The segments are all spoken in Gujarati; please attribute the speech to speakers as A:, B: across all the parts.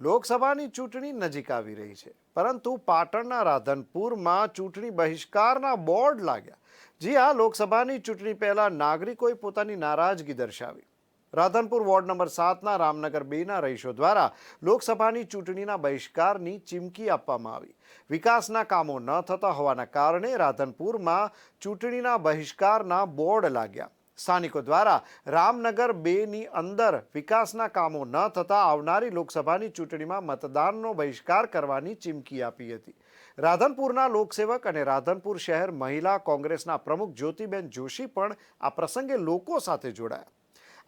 A: લોકસભાની ચૂંટણી નજીક આવી રહી છે. પરંતુ પાટણના રાધનપુરમાં ચૂંટણી બહિષ્કારના બોર્ડ લાગ્યા, જી હા, લોકસભાની ચૂંટણી પહેલા નાગરિકોએ પોતાની નારાજગી દર્શાવી. રાધનપુર વોર્ડ નંબર સાતના રામનગર બેના રહીશો દ્વારા લોકસભાની ચૂંટણીના બહિષ્કારની ચીમકી આપવામાં આવી. વિકાસના કામો ન થતા હોવાના કારણે રાધનપુરમાં ચૂંટણીના બહિષ્કારના બોર્ડ લાગ્યા. સ્થાનિકો દ્વારા રામનગર બેની અંદર વિકાસના કામો ન થતાં આવનારી લોકસભાની ચૂંટણીમાં મતદાનનો બહિષ્કાર કરવાની ચીમકી આપી હતી. રાધનપુરના લોકસેવક અને રાધનપુર શહેર મહિલા કોંગ્રેસના પ્રમુખ જ્યોતિબેન જોશી પણ આ પ્રસંગે લોકો સાથે જોડાયા.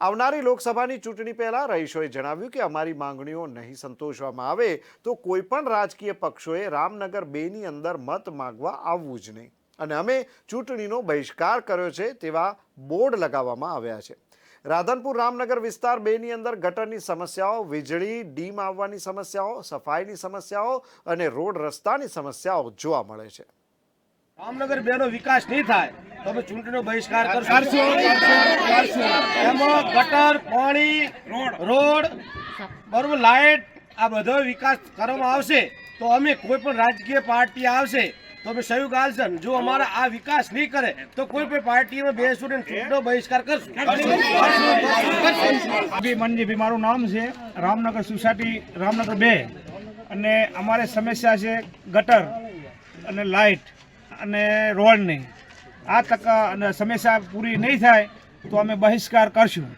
A: આવનારી લોકસભાની ચૂંટણી પહેલા રહીશોએ જણાવ્યું કે અમારી માંગણીઓ નહીં સંતોષવામાં આવે તો કોઈપણ રાજકીય પક્ષોએ રામનગર બેની અંદર મત માંગવા આવવું જ નહીં. અને અમે ચૂંટણીનો બહિષ્કાર કર્યો છે તેવા બોર્ડ લગાવવામાં આવ્યા છે. રાધનપુર રામનગર વિસ્તાર બેની અંદર ગટરની સમસ્યાઓ વીજળી ડીમ આવવાની સમસ્યાઓ સફાઈની સમસ્યાઓ અને રોડ રસ્તાની સમસ્યાઓ જોવા મળે છે.
B: રામનગર બેનો વિકાસ નહીં થાય તો અમે ચૂંટણીનો બહિષ્કાર કરશું. એમાં ગટર પાણી રોડ. બરોબર લાઇટ આ બધો વિકાસ કરવામાં આવશે તો અમે કોઈ પણ રાજકીય પાર્ટી આવશે તો અમે સહયોગ આવશે જો અમારા આ વિકાસ નહીં કરે, તો કોઈ પણ પાર્ટીમાં બેસું ને ચૂંટણીનો બહિષ્કાર કરશું.
C: મનજીભાઈ મારું નામ છે રામનગર સોસાયટી રામનગર બે. અને અમારે સમસ્યા છે ગટર અને લાઇટ અને રોડની. આ તક અને સમસ્યા પૂરી નહીં થાય તો અમે બહિષ્કાર કરશું.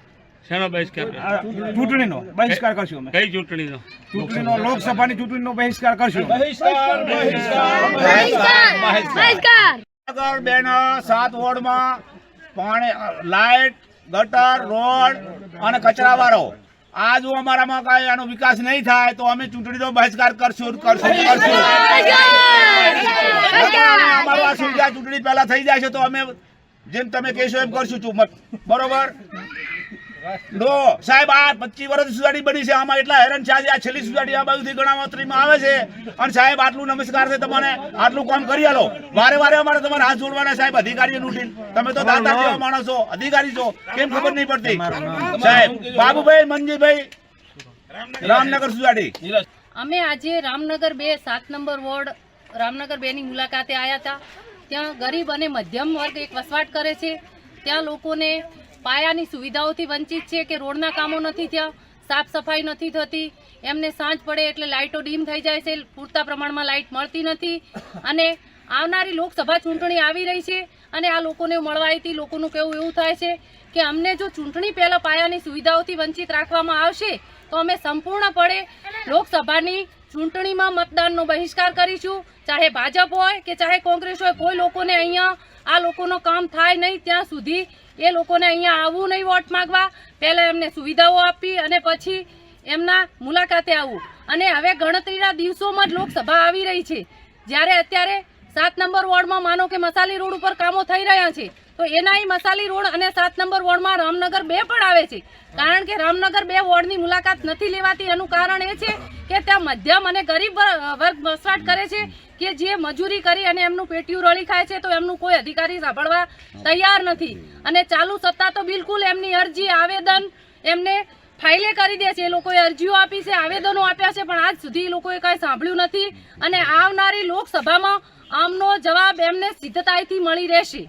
D: શેનો બહિષ્કાર?
C: ચૂંટણીનો બહિષ્કાર કરશું અમે.
D: કઈ ચૂંટણીનો?
C: ચૂંટણીનો લોકસભાની ચૂંટણીનો બહિષ્કાર કરશું બહિષ્કાર બેના સાત વોર્ડમાં પાણી લાઇટ ગટર રોડ અને કચરાવાળો. આ જો અમારામાં કાંઈ આનો વિકાસ નહીં થાય તો અમે ચૂંટણીનો બહિષ્કાર કરશું કરશું કરશું. સુવિધા ચૂંટણી પહેલા થઈ જાય છે તો અમે જેમ તમે કહેશો એમ કરશું બરોબર? નો સાહેબ આ પચીસ વર્ષ સુધારી બની છે. આમાં એટલા હેરાન છે. આજે આ છેલ્લી સુધારી આ બાજુથી ગણાવતરીમાં આવે છે. અને સાહેબ આટલું નમસ્કાર છે તમને. આટલું કામ કરી આલો. વારે વારે અમારે તમારે હાથ જોડવાના સાહેબ અધિકારી નું તમે તો દાદા જેવા માણસ છો અધિકારી છો. કેમ ખબર નહીં પડતી? સાહેબ બાબુભાઈ મનજીભાઈ રામનગર સુધારી
E: અમે આજે રામનગર બે સાત નંબર વોર્ડ રામનગર બેની મુલાકાતે આવ્યા હતા. ત્યાં ગરીબ અને મધ્યમ વર્ગ એક વસવાટ કરે છે. ત્યાં લોકોને પાયાની સુવિધાઓથી વંચિત છે કે રોડના કામો નથી થયા, સાફ સફાઈ નથી થતી, એમને સાંજ પડે એટલે લાઇટો ડીમ થઈ જાય છે, પૂરતા પ્રમાણમાં લાઇટ મળતી નથી. અને આવનારી લોકસભા ચૂંટણી આવી રહી છે અને આ લોકોને મળવા આવી લોકોનું કહેવું એવું થાય છે કે અમને જો ચૂંટણી પહેલાં પાયાની સુવિધાઓથી વંચિત રાખવામાં આવશે, તો અમે સંપૂર્ણપણે લોકસભાની ચૂંટણીમાં મતદાનનો બહિષ્કાર કરીશું. ચાહે ભાજપ હોય કે ચાહે કોંગ્રેસ હોય, કોઈ લોકોને અહીંયા આ લોકોનો કામ થાય નહીં ત્યાં સુધી એ લોકોને અહીંયા આવવું નહીં વોટ માંગવા. પહેલાં એમને સુવિધાઓ આપી અને પછી એમના મુલાકાતે આવવું. અને હવે ગણતરીના દિવસોમાં જ લોકસભા આવી રહી છે. જ્યારે અત્યારે સાત નંબર વોર્ડમાં માનો કે મસાલી રોડ ઉપર કામો થઈ રહ્યા છે. તો એનાય મસાલી રોડ અને સાત નંબર વોર્ડમાં રામનગર બે પણ આવે છે. કારણ કે રામનગર બે વોર્ડની મુલાકાત નથી લેવાતી. એનું કારણ એ છે કે ત્યાં મધ્યમ અને ગરીબ વર્ગ વસવાટ કરે છે કે જે મજૂરી કરી અને એમનું પેટીયું રળી ખાય છે તો એમનું કોઈ અધિકારી સાંભળવા તૈયાર નથી. અને ચાલુ સત્તા તો બિલકુલ એમની અરજી, આવેદન એમને ફાઇલે કરી દે છે. એ લોકોએ અરજીઓ આપી છે, આવેદનો આપ્યા છે, પણ આજ સુધી લોકોએ કાંઈ સાંભળ્યું નથી. અને આવનારી લોકસભામાં આમનો જવાબ એમને સિદ્ધતાઈથી મળી રહેશે.